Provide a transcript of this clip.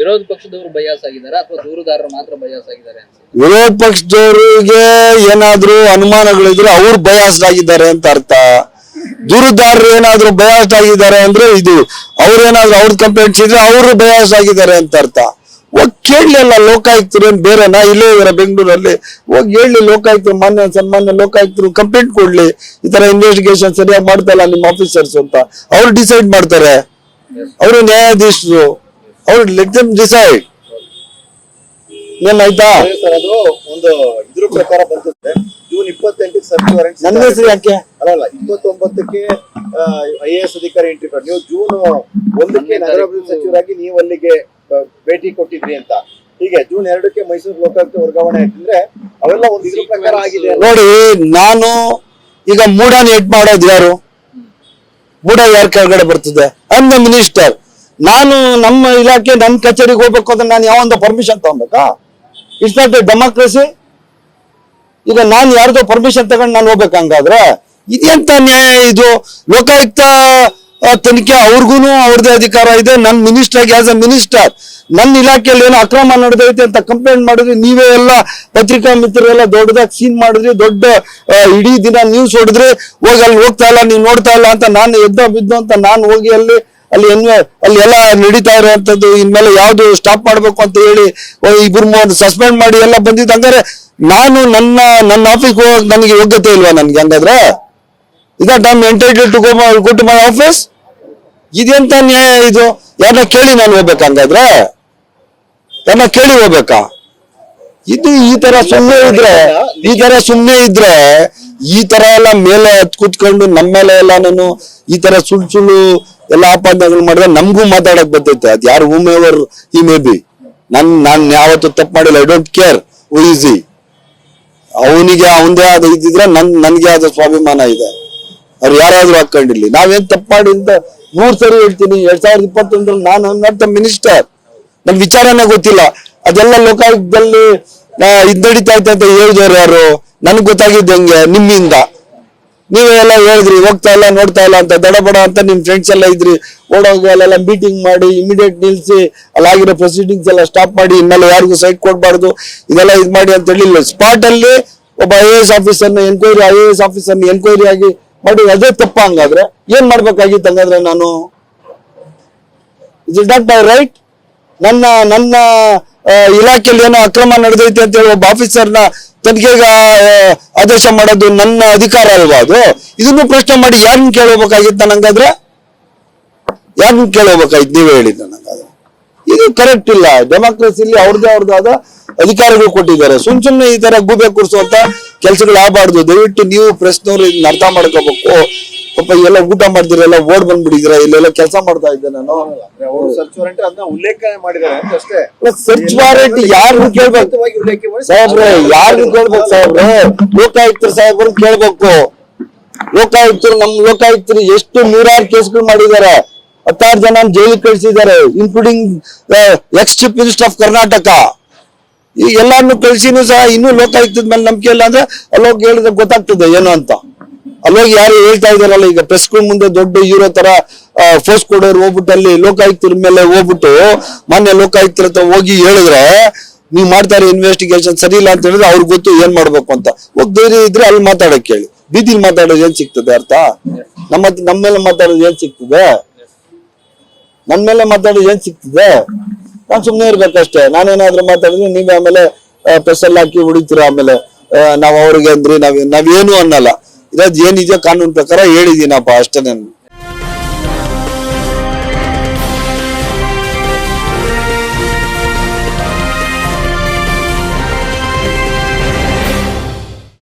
ವಿರೋಧ ಪಕ್ಷದವರು ಬಯಾಸ್ ಆಗಿದ್ದಾರೆ ಅಥವಾ ದೂರುದಾರರು ಮಾತ್ರ ಬಯಾಸ್ ಆಗಿದ್ದಾರೆ ವಿರೋಧ ಪಕ್ಷದವರಿಗೆ ಏನಾದ್ರೂ ಅನುಮಾನಗಳಿದ್ರೆ ಅವ್ರು ಬಯಾಸ್ಡ್ ಆಗಿದ್ದಾರೆ ಅಂತ ಅರ್ಥ. ದೂರುದಾರರು ಏನಾದ್ರೂ ಬಯಾಸ್ಡ್ ಆಗಿದ್ದಾರೆ ಅಂದ್ರೆ ಇದು ಅವ್ರೇನಾದ್ರೂ ಅವ್ರ ಕಂಪ್ಲೇಂಟ್ಸ್ ಇದ್ರೆ ಅವರು ಬಯಾಸ್ ಆಗಿದ್ದಾರೆ ಅಂತ ಅರ್ಥ. ಹೋಗಿ ಕೇಳಲಿಲ್ಲ ಲೋಕಾಯುಕ್ತರು ಏನ್ ಬೇರೆನಾ? ಇಲ್ಲೇ ಇದಾರೆ ಬೆಂಗಳೂರಲ್ಲಿ. ಹೋಗಿ ಹೇಳಿ ಲೋಕಾಯುಕ್ತರು ಮಾನ್ಯ ಸನ್ಮಾನ್ಯ ಲೋಕಾಯುಕ್ತರು ಕಂಪ್ಲೇಂಟ್ ಕೊಡ್ಲಿ. ಈ ತರ ಇನ್ವೆಸ್ಟಿಗೇಷನ್ ಸರಿಯಾಗಿ ಮಾಡ್ತಾ ಇಲ್ಲ ನಿಮ್ಮ ಆಫೀಸರ್ಸ್ ಅಂತ. ಅವ್ರು ಡಿಸೈಡ್ ಮಾಡ್ತಾರೆ. ಅವರು ನ್ಯಾಯಾಧೀಶರು. ಅವ್ರು ಲೆಟ್ ದಮ್ ಡಿಸೈಡ್ ಏನಾಯ್ತಾ? ಸರ್ ಅದು ಒಂದು ಇದ್ರ ಪ್ರಕಾರ ಬಂತಂದ್ರೆ ಜೂನ್ ಇಪ್ಪತ್ತೆಂಟಕ್ಕೆ ಸರ್ಚ್ ವಾರೆಂಟ್ ನನ್ನ ಹೆಸರು ಯಾಕೆ? ಅಲ್ಲಲ್ಲ ಇಪ್ಪತ್ತೊಂಬತ್ತಕ್ಕೆ ಐ ಎ ಎಸ್ ಅಧಿಕಾರಿ ಎಂಟ್ರಿ ಕಾರ್ಡ್ ನೀವು ಜೂನ್ ಒಂದಕ್ಕೆ ನಗರಾಭಿವೃದ್ಧಿ ಸಚಿವರಾಗಿ ನೀವು ಅಲ್ಲಿಗೆ ಭೇಟಿ ಕೊಟ್ಟಿದ್ರಿ ಅಂತ. ಹೀಗೆ ಜೂನ್ ಎರಡಕ್ಕೆ ಮೈಸೂರು ಲೋಕಾಯುಕ್ತ ವರ್ಗಾವಣೆ ಆಯ್ತಂದ್ರೆ ಅವೆಲ್ಲ ಒಂದು ಇದ್ರ ಪ್ರಕಾರ ಆಗಿದೆ ನೋಡಿ ನಾನು ಈಗ ಮೂಡಾನ್ ಎಡ್ ಮಾಡೋದು ಯಾರು? ಮೂಡ ಯಾರ ಕೆಳಗಡೆ ಬರ್ತದೆ? ಐಮ್ ದ ಮಿನಿಸ್ಟರ್ ನಾನು ನಮ್ಮ ಇಲಾಖೆ ನನ್ನ ಕಚೇರಿಗೆ ಹೋಗ್ಬೇಕು ಅಂದ್ರೆ ನಾನು ಯಾವೊಂದು ಪರ್ಮಿಷನ್ ತಗೊಬೇಕಾ? ಇಟ್ಸ್ ನಾಟ್ ಎ ಡೆಮಾಕ್ರೆಸಿ ಈಗ ನಾನು ಯಾರ್ದೋ ಪರ್ಮಿಷನ್ ತಗೊಂಡು ನಾನು ಹೋಗ್ಬೇಕು ಹಂಗಾದ್ರೆ? ಇದೆಂತ ನ್ಯಾಯ ಇದು? ಲೋಕಾಯುಕ್ತ ತನಿಖೆ ಅವ್ರಿಗೂ ಅವ್ರದೇ ಅಧಿಕಾರ ಇದೆ. ನನ್ನ ಮಿನಿಸ್ಟರ್ ಆಸ್ ಅ ಮಿನಿಸ್ಟರ್ ನನ್ನ ಇಲಾಖೆಯಲ್ಲಿ ಏನೋ ಅಕ್ರಮ ನಡೆದೈತೆ ಅಂತ ಕಂಪ್ಲೇಂಟ್ ಮಾಡಿದ್ರಿ ನೀವೇ ಎಲ್ಲ ಪತ್ರಿಕಾ ಮಿತ್ರರೆಲ್ಲ ದೊಡ್ಡದಾಗಿ ಸೀನ್ ಮಾಡಿದ್ರಿ, ದೊಡ್ಡ ಇಡೀ ದಿನ ನ್ಯೂಸ್ ಹೊಡೆದ್ರಿ ಹೋಗಿ ಅಲ್ಲಿ ಹೋಗ್ತಾ ಇಲ್ಲ ನೀವು ನೋಡ್ತಾ ಇಲ್ಲ ಅಂತ ನಾನು ಎದ್ದ ಬಿದ್ದು ಅಂತ ನಾನು ಹೋಗಿ ಅಲ್ಲಿ ಅಲ್ಲಿ ಅಲ್ಲಿ ಎಲ್ಲ ನಡೀತಾ ಇರೋಂಥದ್ದು ಇನ್ಮೇಲೆ ಯಾವ್ದು ಸ್ಟಾಪ್ ಮಾಡ್ಬೇಕು ಅಂತ ಹೇಳಿ ಇಬ್ಬರು ಮೂವರು ಸಸ್ಪೆಂಡ್ ಮಾಡಿ ಎಲ್ಲ ಬಂದಿದ್ದು ಹಂಗಾರೆ ನಾನು ನನ್ನ ನನ್ನ ಆಫೀಸ್ಗೆ ಹೋಗಕ್ ನನಗೆ ಯೋಗ್ಯತೆ ಇಲ್ವಾ ನನ್ಗೆ ಹಂಗಾದ್ರೆ? ಇದಟ್ I'm entitled to go go to my office ಇದೆಂತ ನ್ಯಾಯ ಇದು? ಯಾರನ್ನ ಕೇಳಿ ನಾನು ಹೋಗ್ಬೇಕಾ ಹಂಗಾದ್ರೆ? ಯಾರನ್ನ ಕೇಳಿ ಹೋಗ್ಬೇಕಾ? ಇದು ಈ ತರ ಸುಮ್ಮನೆ ಇದ್ರೆ, ಈ ತರ ಸುಮ್ಮನೆ ಇದ್ರೆ, ಈ ತರ ಎಲ್ಲ ಮೇಲೆ ಕೂತ್ಕೊಂಡು ನಮ್ಮ ಮೇಲೆ ಎಲ್ಲ ನಾನು ಈ ತರ ಸುಳ್ಳು ಸುಳ್ಳು ಎಲ್ಲ ಆಪಾದನೆಗಳು ಮಾಡಿದ್ರೆ ನಮಗೂ ಮಾತಾಡಕ್ ಬರ್ತೈತೆ. ಅದ್ ಯಾರು ಹೂಮ್ ಎವರ್ ಈ ಮೇ ಬಿ ನನ್ ನಾನ್ ಯಾವತ್ತು ತಪ್ಪು ಮಾಡಿಲ್ಲ. I don't care who is he ಅವನಿಗೆ ಅವನದೇ ಆದ ಇದ್ದಿದ್ರೆ ನನ್ ನನ್ಗೆ ಆದ ಸ್ವಾಭಿಮಾನ ಇದೆ. ಅವ್ರು ಯಾರಾದ್ರೂ ಹಾಕೊಂಡಿರ್ಲಿ. ನಾವೇನ್ ತಪ್ಪು ಮಾಡಿ ಅಂತ ಮೂರ್ ಸರಿ ಹೇಳ್ತೀನಿ. ಎರಡ್ ಸಾವಿರದ ಇಪ್ಪತ್ತೊಂದ್ರಲ್ಲಿ ನಾನು ನಾಟ್ ಮಿನಿಸ್ಟರ್ ನಮ್ ವಿಚಾರನೇ ಗೊತ್ತಿಲ್ಲ. ಅದೆಲ್ಲ ಲೋಕಾಯುಕ್ತದಲ್ಲಿ ಆ, ಇದ್ ನಡೀತಾ ಐತೆ ಅಂತ ಹೇಳಿದವ್ರು ಯಾರು? ನನ್ಗೆ ಗೊತ್ತಾಗಿದ್ದಂಗೆ ನಿಮ್ಮಿಂದ. ನೀವೇ ಎಲ್ಲ ಹೇಳಿದ್ರಿ, ಹೋಗ್ತಾ ಇಲ್ಲ, ನೋಡ್ತಾ ಇಲ್ಲ ಅಂತ ದಡಬಡ ಅಂತ ನಿಮ್ ಫ್ರೆಂಡ್ಸ್ ಎಲ್ಲ ಇದ್ರಿ. ಓಡೋಗಿ ಅಲ್ಲೆಲ್ಲ ಮೀಟಿಂಗ್ ಮಾಡಿ ಇಮಿಡಿಯೇಟ್ ನಿಲ್ಸಿ, ಅಲ್ಲಾಗಿರೋ ಪ್ರೊಸೀಡಿಂಗ್ಸ್ ಎಲ್ಲ ಸ್ಟಾಪ್ ಮಾಡಿ, ಇನ್ಮೇಲೆ ಯಾರಿಗೂ ಸೈಟ್ ಕೊಡಬಾರ್ದು. ಇದೆಲ್ಲ ಇದು ಮಾಡಿ ಅಂತ ಹೇಳಿಲ್ಲ. ಸ್ಪಾಟ್ ಅಲ್ಲಿ ಒಬ್ಬ ಐ ಎ ಎಸ್ ಆಫೀಸರ್ನ ಎನ್ಕ್ವೈರಿ ಐ ಎ ಎಸ್ ಆಫೀಸರ್ನ ಎನ್ಕ್ವೈರಿ ಆಗಿ ಮಾಡಿ ಅದೇ ತಪ್ಪ ಹಂಗಾದ್ರೆ. ಏನ್ ಮಾಡ್ಬೇಕಾಗಿತ್ತು ಹಂಗಾದ್ರೆ ನಾನು? ಇಸ್ ನಾಟ್ ಮೈ ರೈಟ್ ನನ್ನ ನನ್ನ ಇಲಾಖೆಯಲ್ಲಿ ಏನೋ ಅಕ್ರಮ ನಡೆದೈತೆ ಅಂತ ಹೇಳಿ ಒಬ್ಬ ಆಫೀಸರ್ನ ತನಿಖೆಗೆ ಆದೇಶ ಮಾಡೋದು ನನ್ನ ಅಧಿಕಾರ ಅಲ್ವಾ ಅದು? ಇದನ್ನು ಪ್ರಶ್ನೆ ಮಾಡಿ ಯಾರನ್ನ ಕೇಳಬೇಕಾಗಿತ್ತು ನಂಗಾದ್ರೆ? ಯಾರನ್ನ ಕೇಳಬೇಕಾಯ್ತು ನೀವೇ ಹೇಳಿದ್ದ ನಂಗಾದ್ರೆ. ಇದು ಕರೆಕ್ಟ್ ಇಲ್ಲ. ಡೆಮಾಕ್ರಸಿಲಿ ಅವ್ರದೇ ಅವ್ರದ್ದಾದ ಅಧಿಕಾರಗಳು ಕೊಟ್ಟಿದ್ದಾರೆ. ಸುಮ್ ಸುಮ್ನೆ ಈ ತರ ಗೂಬೆ ಕೂರಿಸುವಂತ ಕೆಲಸಗಳು ಆಗಬಾರ್ದು. ದಯವಿಟ್ಟು ನೀವು ಪ್ರೆಸ್ನವ್ರು ಇದನ್ನ ಅರ್ಥ ಮಾಡ್ಕೋಬೇಕು. ಪಾಪ ಎಲ್ಲ ಊಟ ಮಾಡ್ದಿರಲ್ಲ ಓಡ್ ಬಂದ್ಬಿಟ್ಟಿದ್ರ ಇಲ್ಲೆಲ್ಲ ಕೆಲಸ ಮಾಡ್ತಾ ಇದ್ದೆ ನಾನು. ಸರ್ಚ್ ವಾರೆಂಟ್ ಅದನ್ನ ಉಲ್ಲೇಖ ಮಾಡಿದ್ದಾರೆ ಅಷ್ಟೇ. ಸರ್ಚ್ ವಾರೆಂಟ್ ಯಾರು ಕೇಳ್ಬೇಕು. ಸಾಹೇಬ್ರೆ ಯಾರು ಕೇಳ್ಬೇಕು ಸಾಹೇಬ್ರೆ? ಲೋಕಾಯುಕ್ತರು ಸಾಹೇಬ್ರು ಕೇಳ್ಬೇಕು. ಲೋಕಾಯುಕ್ತರು ನಮ್ ಲೋಕಾಯುಕ್ತರು ಎಷ್ಟು ನೂರಾರು ಕೇಸ್ಗಳು ಮಾಡಿದ್ದಾರೆ. ಹತ್ತಾರು ಜನ ಜೈಲಿಗೆ ಕಳಿಸಿದ್ದಾರೆ including ex chief minister of Karnataka ಈ ಎಲ್ಲಾನು ಕಳ್ಸಿನೂ ಸಹ ಇನ್ನೂ ಲೋಕಾಯುಕ್ತದ ಮೇಲೆ ನಂಬಿಕೆ ಇಲ್ಲ ಅಂದ್ರೆ ಅಲ್ಲೋಗಿ ಹೇಳಿದ್ರೆ ಗೊತ್ತಾಗ್ತದೆ ಏನು ಅಂತ. ಅಲ್ಲೋಗಿ ಯಾರು ಹೇಳ್ತಾ ಇದಾರಲ್ಲ ಈಗ ಪ್ರೆಸ್ ಮುಂದೆ ದೊಡ್ಡ ಹೀರೋ ತರ ಫೋರ್ಸ್ ಕೊಡೋರು ಹೋಗ್ಬಿಟ್ಟು ಅಲ್ಲಿ ಲೋಕಾಯುಕ್ತರ ಮೇಲೆ ಹೋಗ್ಬಿಟ್ಟು ಮಾನ್ಯ ಲೋಕಾಯುಕ್ತರ ಹತ್ರ ಹೋಗಿ ಹೇಳಿದ್ರೆ, ನೀವು ಮಾಡ್ತಾರೆ ಇನ್ವೆಸ್ಟಿಗೇಷನ್ ಸರಿ ಇಲ್ಲ ಅಂತ ಹೇಳಿದ್ರೆ ಅವ್ರಿಗೆ ಗೊತ್ತು ಏನ್ ಮಾಡ್ಬೇಕು ಅಂತ. ಹೋಗಿ ಧೈರ್ಯ ಇದ್ರೆ ಅಲ್ಲಿ ಮಾತಾಡಕ್ ಹೇಳಿ. ಬೀದಿಲಿ ಮಾತಾಡೋದು ಏನ್ ಸಿಗ್ತದೆ ಅರ್ಥ? ನಮ್ಮ ನಮ್ಮ ಮೇಲೆ ಮಾತಾಡೋದು ಏನ್ ಸಿಗ್ತದೆ? ನನ್ ಮೇಲೆ ಮಾತಾಡೋದು ಏನ್ ಸಿಗ್ತದೆ? ನಾನ್ ಸುಮ್ನೆ ಇರ್ಬೇಕಷ್ಟೇ. ನಾನೇನಾದ್ರೂ ಮಾತಾಡಿದ್ರೆ ನೀವೇ ಆಮೇಲೆ ಪ್ರೆಸ್ ಅಲ್ಲಿ ಹಾಕಿ ಹೊಡಿತೀರ ಆಮೇಲೆ? ನಾವ್ ಅವ್ರಿಗೆ ಅಂದ್ರಿ, ನಾವ್, ನಾವೇನು ಅನ್ನಲ್ಲ. ಇರೋದ್ ಏನಿದೆಯೋ ಕಾನೂನು ಪ್ರಕಾರ ಹೇಳಿದೀನಪ್ಪ ಅಷ್ಟೇ ನಾನು.